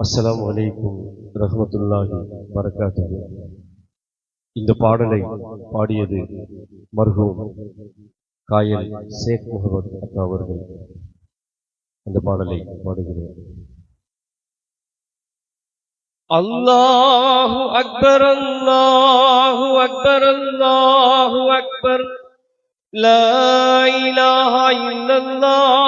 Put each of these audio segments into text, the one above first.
அஸ்லாம் வலைக்கும் ரஹமத்துல்லாஹி வரகாத்து இந்த பாடலை பாடியது மர்ஹூம் காயல் ஷேக் முகமது அக்கா அவர்கள். அந்த பாடலை பாடுகிறேன். அல்லாஹு அக்பர் அல்லாஹு அக்பர் அல்லாஹு அக்பர். லா இலாஹா இல்லல்லாஹ்.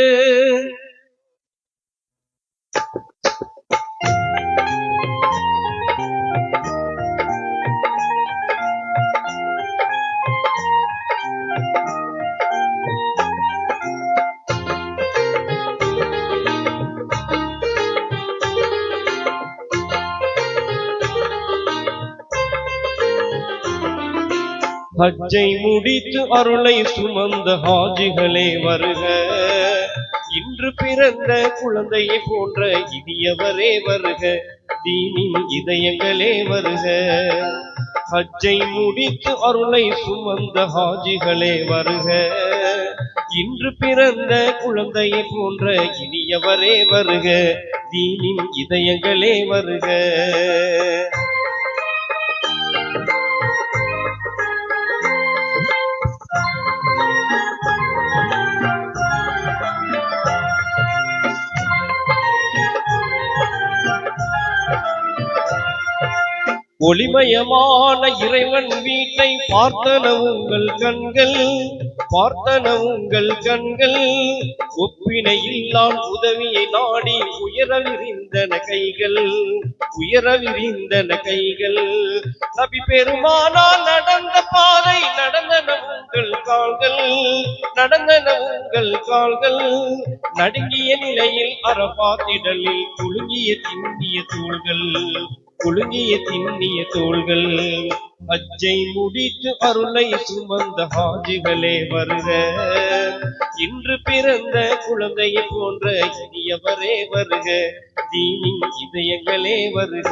ஹஜ்ஜை முடித்து அருளை சுமந்த ஹாஜிகளே வருக. இன்று பிறந்த குழந்தையை போன்ற இனியவரே வருக. தீனின் இதயங்களே வருக. ஹஜ்ஜை முடித்து அருளை சுமந்த ஹாஜிகளே வருக. இன்று பிறந்த குழந்தையை போன்ற இனியவரே வருக. தீனின் இதயங்களே வருக. ஒளிமயமான இறைவன் வீட்டை பார்த்தன உங்கள் கண்கள் பார்த்தன உங்கள் கண்கள். ஒப்பினை இல்லான் உதவியை நாடி உயரவிரிந்தன கைகள் உயரவிரிந்தன கைகள். நபி பெருமானால் நடந்த பாதை நடந்தன உங்கள் கால்கள் நடந்தன உங்கள் கால்கள். நடுங்கிய நிலையில் அறப்பாத்திடலில் குலுங்கிய திண்ணிய தூள்கள். குலுங்கிய திண்ணிய தோள்கள். அஜ்ஜை முடித்து அருளை சுமந்த ஹாஜிகளே வருக. இன்று பிறந்த குழந்தையை போன்ற இனியவரே வருக. தீனின் இதயங்களே வருக.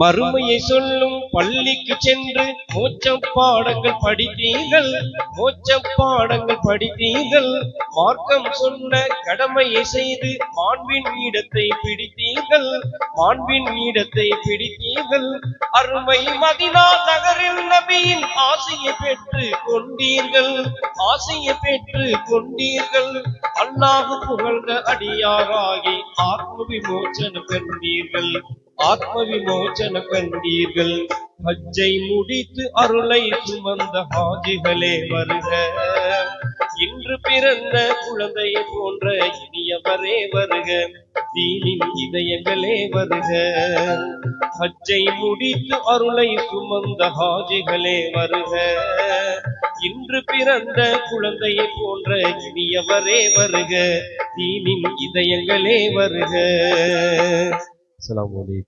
மறுமையை சொல்லும் பள்ளிக்கு சென்று மோட்ச பாடங்கள் படித்தீர்கள். மோட்ச பாடங்கள் படித்தீர்கள். மார்க்கம் சொன்ன கடமையை செய்து மாண்பின் இடத்தை பிடித்தீர்கள். மாண்பின் இடத்தை பிடித்தீர்கள். அருமை மதினா நகரில் நபியின் ஆசையை பெற்று கொண்டீர்கள். ஆசையை பெற்று கொண்டீர்கள். அல்லாஹு புகழ்ந்த அடியாராகி ஆத்ம விமோச்சனம் பெற்றீர்கள். ஆத்ம விமோச்சனம் கண்டீர்கள் ஹஜ்ஜை முடித்து அருளை சுமந்த ஹாஜிகளே வருக. இன்று பிறந்த குழந்தையை போன்ற இனியவரே வருக. தீனின் இதயங்களே வருக. ஹஜ்ஜை முடித்து அருளை சுமந்த ஹாஜிகளே வருக. இன்று பிறந்த குழந்தையை போன்ற இனியவரே வருக. தீனின் இதயங்களே வருக. அலாம் வலைக்கும்